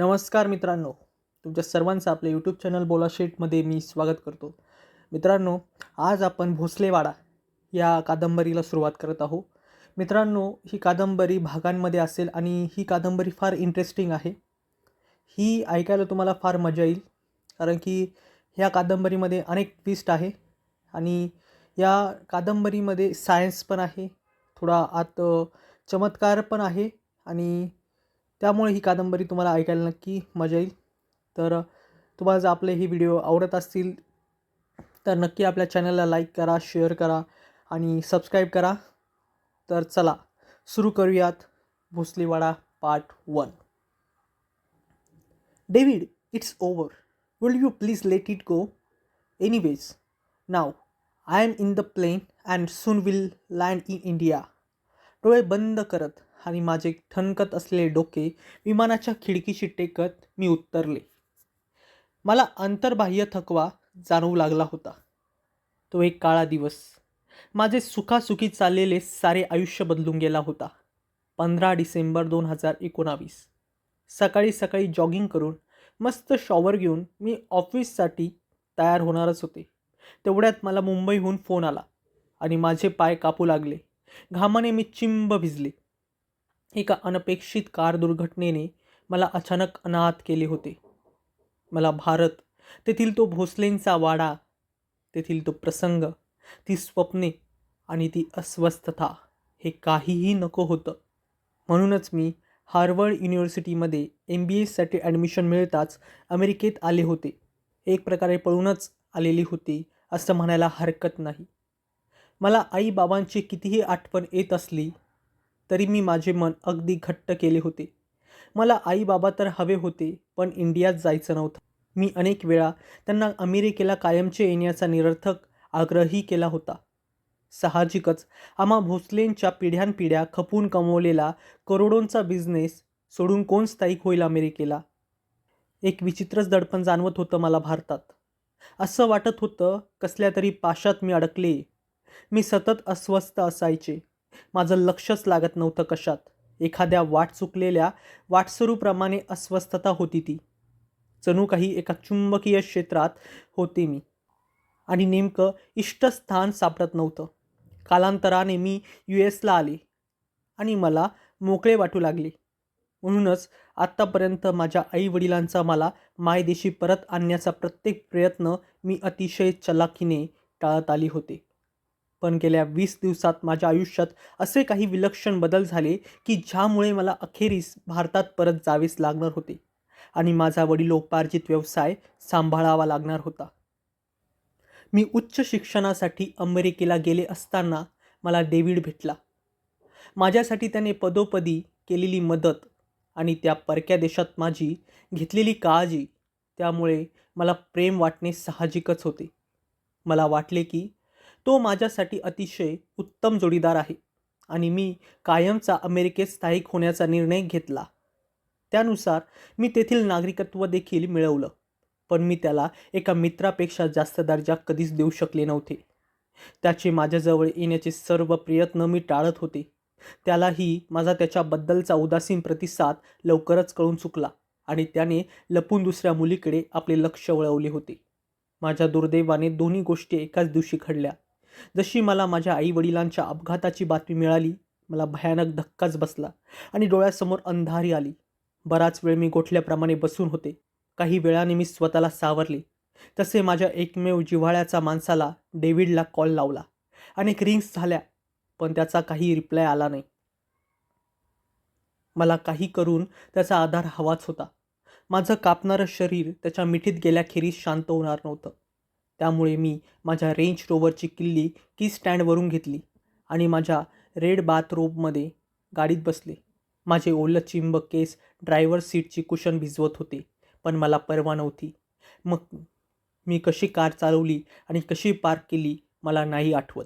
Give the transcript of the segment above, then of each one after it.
नमस्कार मित्रांनो तुमच्या सर्वांचं आपल्या यूट्यूब चॅनल बोला शेटमध्ये मी स्वागत करतो. मित्रांनो आज आपण भोसलेवाडा या कादंबरीला सुरुवात करत आहोत. मित्रांनो ही कादंबरी भागांमध्ये असेल आणि ही कादंबरी फार इंटरेस्टिंग आहे. ही ऐकायला तुम्हाला फार मजा येईल कारण की ह्या कादंबरीमध्ये अनेक ट्विस्ट आहे आणि या कादंबरीमध्ये सायन्स पण आहे थोडा आत चमत्कार पण आहे आणि त्यामुळे ही कादंबरी तुम्हाला ऐकायला नक्की मजा येईल. तर तुम्हाला जर आपले ही व्हिडिओ आवडत असतील तर नक्की आपल्या चॅनलला लाईक करा शेअर करा आणि सबस्क्राईब करा. तर चला सुरू करूयात Bhosalewada part one. David it's over will you please let it go? Anyways now I am in the plane and soon will land in India. डोळे बंद करत आणि माझे ठणकत असलेले डोके विमानाच्या खिडकीशी टेकत मी उतरले मला अंतर्बाह्य थकवा जाणवू लागला होता. तो एक काळा दिवस. माझे सुखासुखी चाललेले सारे आयुष्य बदलून गेला होता. पंधरा डिसेंबर दोन हजार एकोणावीस. सकाळी सकाळी जॉगिंग करून मस्त शॉवर घेऊन मी ऑफिससाठी तयार होणारच होते. तेवढ्यात मला मुंबईहून फोन आला आणि माझे पाय कापू लागले. घामाने मी चिंब भिजले. एका अनपेक्षित कार दुर्घटनेने मला अचानक अनाथ केले होते. मला भारत तेथील तो भोसलेंचा वाडा तेथील तो प्रसंग ती स्वप्ने आणि ती अस्वस्थता हे काहीही नको होतं. म्हणूनच मी हार्वर्ड युनिव्हर्सिटीमध्ये एम बी एसाठी ॲडमिशन मिळताच अमेरिकेत आले होते. एक प्रकारे पळूनच आलेली होती असं म्हणायला हरकत नाही. मला आईबाबांची कितीही आठवण येत असली तरी मी माझे मन अगदी घट्ट केले होते. मला आई बाबा तर हवे होते पण इंडियात जायचं नव्हतं. मी अनेक वेळा त्यांना अमेरिकेला कायमचे येण्याचा निरर्थक आग्रही केला होता. साहजिकच आम्हा भोसलेंच्या पिढ्यानपिढ्या खपून कमवलेला करोडोंचा बिझनेस सोडून कोण स्थायिक होईल अमेरिकेला? एक विचित्रच दडपण जाणवत होतं मला भारतात. असं वाटत होतं कसल्या तरी पाशात मी अडकले. मी सतत अस्वस्थ असायचे. माझं लक्षच लागत नव्हतं कशात. एखाद्या वाट चुकलेल्या वाटसरूप्रमाणे अस्वस्थता होती ती. जणू काही एका चुंबकीय क्षेत्रात होते मी. आणि नेमकं इष्टस्थान सापडत नव्हतं. कालांतराने मी यू एसला आले. आणि मला मोकळे वाटू लागले. म्हणूनच आत्तापर्यंत माझ्या आईवडिलांचा मला मायदेशी परत आणण्याचा प्रत्येक प्रयत्न मी अतिशय चलाखीने टाळत आली होते. पण गेल्या वीस दिवसात माझ्या आयुष्यात असे काही विलक्षण बदल झाले की ज्यामुळे मला अखेरीस भारतात परत जावेच लागणार होते आणि माझा वडिलोपार्जित व्यवसाय सांभाळावा लागणार होता. मी उच्च शिक्षणासाठी अमेरिकेला गेले असताना मला डेव्हिड भेटला. माझ्यासाठी त्याने पदोपदी केलेली मदत आणि त्या परक्या देशात माझी घेतलेली काळजी त्यामुळे मला प्रेम वाटणे साहजिकच होते. मला वाटले की तो माझ्यासाठी अतिशय उत्तम जोडीदार आहे आणि मी कायमचा अमेरिकेत स्थायिक होण्याचा निर्णय घेतला. त्यानुसार मी तेथील नागरिकत्व देखील मिळवलं पण मी त्याला एका मित्रापेक्षा जास्त दर्जा कधीच देऊ शकले नव्हते. त्याचे माझ्याजवळ येण्याचे सर्व प्रयत्न मी टाळत होते. त्यालाही माझा त्याच्याबद्दलचा उदासीन प्रतिसाद लवकरच कळून चुकला आणि त्याने लपून दुसऱ्या मुलीकडे आपले लक्ष वळवले होते. माझ्या दुर्दैवाने दोन्ही गोष्टी एकाच दिवशी घडल्या. जशी मला माझ्या आईवडिलांच्या अपघाताची बातमी मिळाली मला भयानक धक्काच बसला आणि डोळ्यासमोर अंधारी आली. बराच वेळ मी गोठल्याप्रमाणे बसून होते. काही वेळाने मी स्वतःला सावरले. तसे माझ्या एकमेव जिव्हाळ्याचा माणसाला डेव्हिडला कॉल लावला अनेक रिंग्स झाल्या पण त्याचा काही रिप्लाय आला नाही. मला काही करून त्याचा आधार हवाच होता. माझं कापणारं शरीर त्याच्या मिठीत गेल्याखेरीज शांत होणार नव्हतं. त्यामुळे मी माझ्या रेंज रोवरची किल्ली की स्टँडवरून घेतली आणि माझ्या रेड बाथरोबमध्ये गाडीत बसले. माझे ओलं चिंबक केस ड्रायव्हर सीटची कुशन भिजवत होते पण मला परवा नव्हती. मग मी कशी कार चालवली आणि कशी पार्क केली मला नाही आठवत.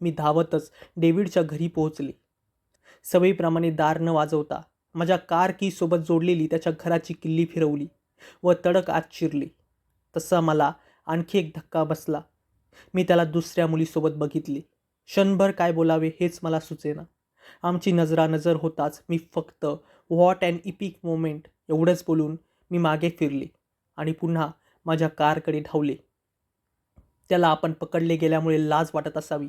मी धावतच डेव्हिडच्या घरी पोहोचले. सवयीप्रमाणे दार न वाजवता माझ्या कार कीसोबत जोडलेली त्याच्या घराची किल्ली फिरवली व तडक आत शिरली. तसा मला आणखी एक धक्का बसला. मी त्याला दुसऱ्या मुलीसोबत बघितले. क्षणभर काय बोलावे हेच मला सुचेना. आमची नजरानजर होताच मी फक्त व्हॉट अँड इपिक मोमेंट एवढंच बोलून मी मागे फिरले आणि पुन्हा माझ्या कारकडे धावले. त्याला आपण पकडले गेल्यामुळे लाज वाटत असावी.